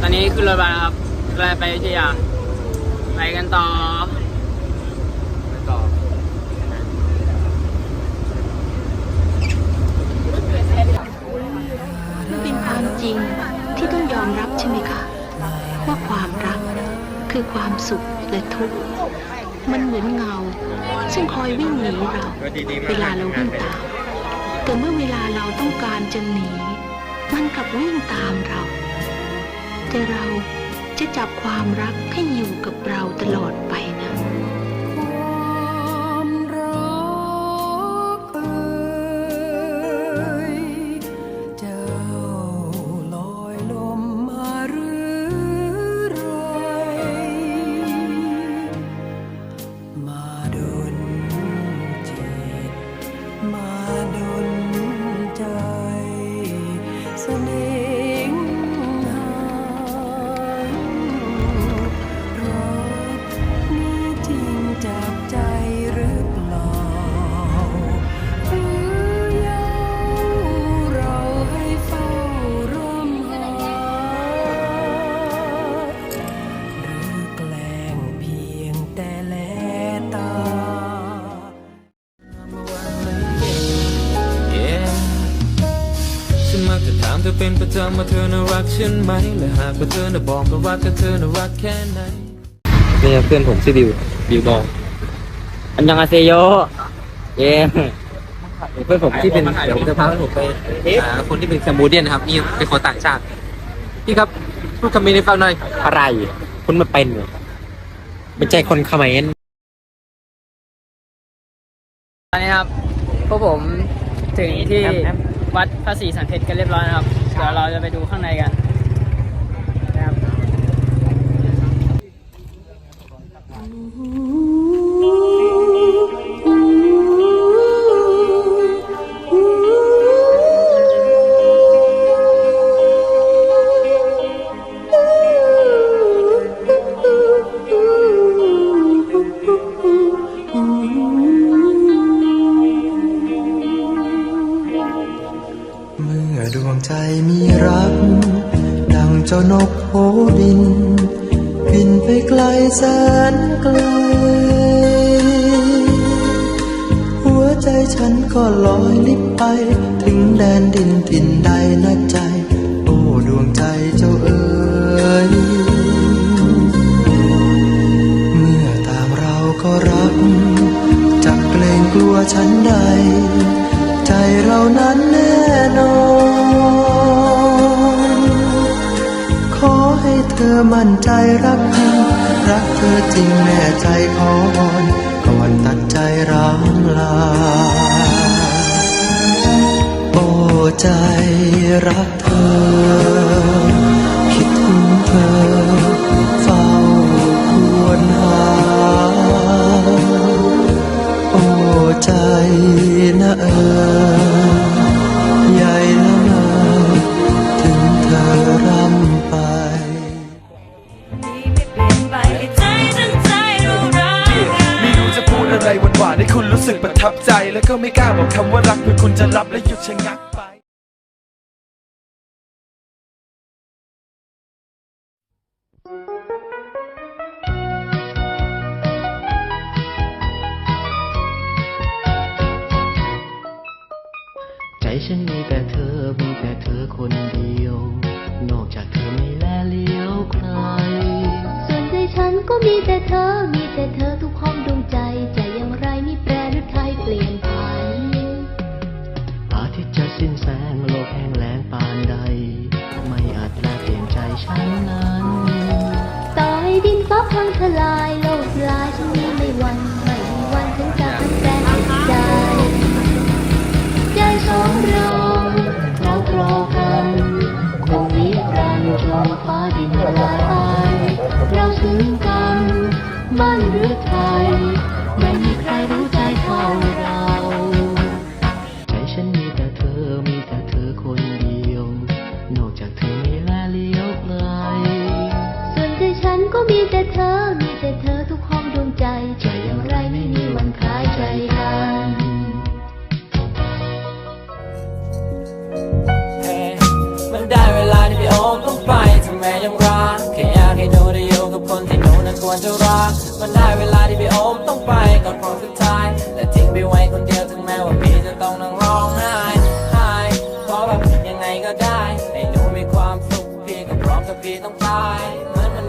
ขึ้นรถมาแล้วครับเราจะไปอยุธยาไปกันต่อไปต่อมันเป็นความจริงที่ต้องยอมรับใช่ไหมคะว่าความรักคือความสุขและทุกข์มันเหมือนเงา ซึ่งคอยวิ่งหนีเรา เวลาเราวิ่งตามแต่เมื่อเวลาเราต้องการจะหนี มันกลับวิ่งตามเรา แต่เราจะจับความรักให้อยู่กับเราตลอดไปนะ เธอเป็นประจำว่าเธอน่ารักฉันไหมและหากว่าเธอน่ะบอกก็รักก็เธอน่ารักแค่ไหนนี่เพื่อนผมชื่อบิวบิวบองอันยังอาเซโยเย้เพื่อนผมที่เป็นเดี๋ยวผมจะพาเพื่อนผมไปหาคนที่เป็นแคมบูเดียนนะครับนี่เป็นคนต่างชาติพี่ครับพูดคำนี้ให้ฟังหน่อยอะไรคุณมาเป็นเหรอไม่ใช่คนเขมรตอนนี้ครับพวกผมถึงที่วัดพระศรีสันเพชรกันเรียบร้อยนะครับเดี๋ยวเราจะไปดูข้างในกันนะครับ อดวงใจมีรัก ดังเจ้านกโหบิน บินไปไกลแสนไกล หัวใจฉันก็ลอยลิบไป ถึงแดนดินถิ่นใดนะใจ โอ้ดวงใจเจ้าเอ๋ย อมั่นใจรักจริงรักเธอจริงแน่ใจขอวอนก่อนตัดใจร้างลา โอ้ใจรักเธอ คุณรู้สึกประทับใจ แล้วก็ไม่กล้าบอกคำว่ารักเพื่อคุณจะรับและหยุดชะงักไปใจฉันมีแต่เธอ มีแต่เธอคนเดียว นอกจากเธอไม่แลเลี้ยวใคร ส่วนใจฉันก็มีแต่เธอ มีแต่เธอทุก ดินละลายเราซึ้งกันบ้านหรือไทย ไม่มีใครรู้ใจเท่าเรา ใจฉันมีแต่เธอมีแต่เธอคนเดียว นอกจากเธอไม่แลเลี้ยวใครส่วนใจฉันก็มีแต่เธอมีแต่เธอทุกห้องดวงใจ ใจอย่างไรไม่มีวันคล้ายใจเวลา ควรจะรัก มันได้เวลาที่พี่โอมต้องไปก่อนครั้งสุดท้ายและทิ้งไปไว้คนเดียวถึงแม้ว่าพี่จะต้องนั่งร้องไห้ไห้เพราะแบบยังไงก็ได้ให้หนูมีความสุขพี่ก็พร้อมถ้าพี่ต้องตายเหมือนมัน